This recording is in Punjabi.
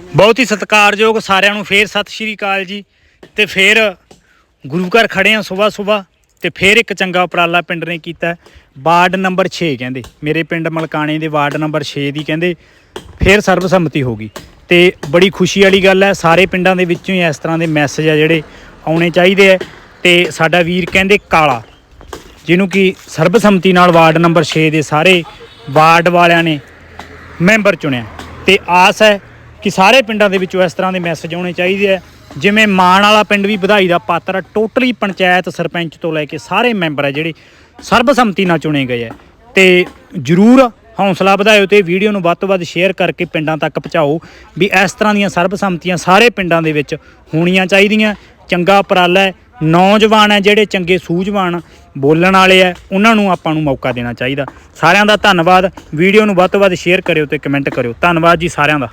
ਬਹੁਤ ਹੀ ਸਤਿਕਾਰਯੋਗ ਸਾਰਿਆਂ ਨੂੰ ਫੇਰ ਸਤਿ ਸ਼੍ਰੀ ਅਕਾਲ ਜੀ। ਤੇ ਫੇਰ ਗੁਰੂ ਘਰ ਖੜੇ ਆ ਸਵੇਰ ਸਵੇਰ ਤੇ ਫੇਰ ਇੱਕ ਚੰਗਾ ਉਪਰਾਲਾ ਪਿੰਡ ਨੇ ਕੀਤਾ। ਵਾਰਡ ਨੰਬਰ 6 ਕਹਿੰਦੇ, ਮੇਰੇ ਪਿੰਡ ਮਲਕਾਣੇ ਦੇ ਵਾਰਡ ਨੰਬਰ 6 ਦੀ ਕਹਿੰਦੇ, ਫੇਰ ਸਰਬਸੰਮਤੀ ਹੋ ਗਈ। ਤੇ ਬੜੀ ਖੁਸ਼ੀ ਵਾਲੀ ਗੱਲ ਹੈ, ਸਾਰੇ ਪਿੰਡਾਂ ਦੇ ਵਿੱਚੋਂ ਹੀ ਇਸ ਤਰ੍ਹਾਂ ਦੇ ਮੈਸੇਜ ਆ ਜਿਹੜੇ ਆਉਣੇ ਚਾਹੀਦੇ ਆ। ਤੇ ਸਾਡਾ ਵੀਰ ਕਹਿੰਦੇ ਕਾਲਾ, ਜਿਹਨੂੰ ਕਿ ਸਰਬਸੰਮਤੀ ਨਾਲ ਵਾਰਡ ਨੰਬਰ 6 ਦੇ ਸਾਰੇ ਵਾਰਡ ਵਾਲਿਆਂ ਨੇ ਮੈਂਬਰ ਚੁਣਿਆ। ਤੇ ਆਸ ਹੈ ਕਿ ਸਾਰੇ ਪਿੰਡਾਂ ਦੇ ਵਿੱਚੋਂ ਇਸ ਤਰ੍ਹਾਂ ਦੇ ਮੈਸੇਜ ਆਉਣੇ ਚਾਹੀਦੇ ਆ। ਜਿਵੇਂ ਮਾਨ ਵਾਲਾ ਪਿੰਡ ਵੀ ਵਧਾਈ ਦਾ ਪਾਤਰ ਆ। ਟੋਟਲੀ ਪੰਚਾਇਤ ਸਰਪੰਚ ਤੋਂ ਲੈ ਕੇ ਸਾਰੇ ਮੈਂਬਰ ਹੈ ਜਿਹੜੇ ਸਰਬਸੰਮਤੀ ਨਾਲ ਚੁਣੇ ਗਏ ਆ। ਤੇ ਜਰੂਰ ਹੌਸਲਾ ਵਧਾਇਓ ਤੇ ਵੀਡੀਓ ਨੂੰ ਵੱਧ ਤੋਂ ਵੱਧ ਸ਼ੇਅਰ ਕਰਕੇ ਪਿੰਡਾਂ ਤੱਕ ਪਹੁੰਚਾਓ ਵੀ ਇਸ ਤਰ੍ਹਾਂ ਦੀਆਂ ਸਰਬਸੰਮਤੀਆਂ ਸਾਰੇ ਪਿੰਡਾਂ ਦੇ ਵਿੱਚ ਹੋਣੀਆਂ ਚਾਹੀਦੀਆਂ। ਚੰਗਾ ਉਪਰਾਲਾ ਹੈ। ਨੌਜਵਾਨ ਹੈ ਜਿਹੜੇ ਚੰਗੇ ਸੂਝਵਾਨ ਬੋਲਣ ਵਾਲੇ ਆ, ਉਹਨਾਂ ਨੂੰ ਆਪਾਂ ਨੂੰ ਮੌਕਾ ਦੇਣਾ ਚਾਹੀਦਾ। ਸਾਰਿਆਂ ਦਾ ਧੰਨਵਾਦ। ਵੀਡੀਓ ਨੂੰ ਵੱਧ ਤੋਂ ਵੱਧ ਸ਼ੇਅਰ ਕਰਿਓ ਤੇ ਕਮੈਂਟ ਕਰਿਓ। ਧੰਨਵਾਦ ਜੀ ਸਾਰਿਆਂ ਦਾ।